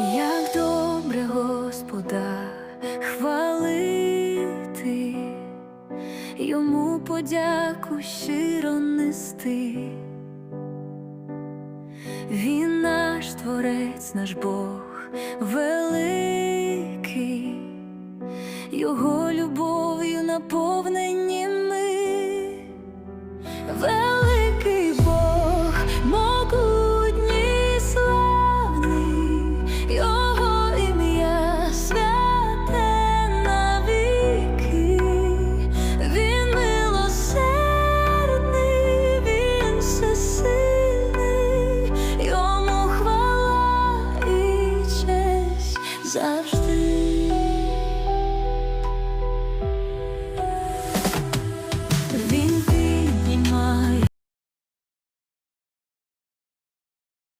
як добре Господа хвалити, йому подяку щиро нести. Він наш творець, наш Бог великий, Його любов. його ім'я святе навіки, він милосердний, він всесильний, йому хвала і честь завжди.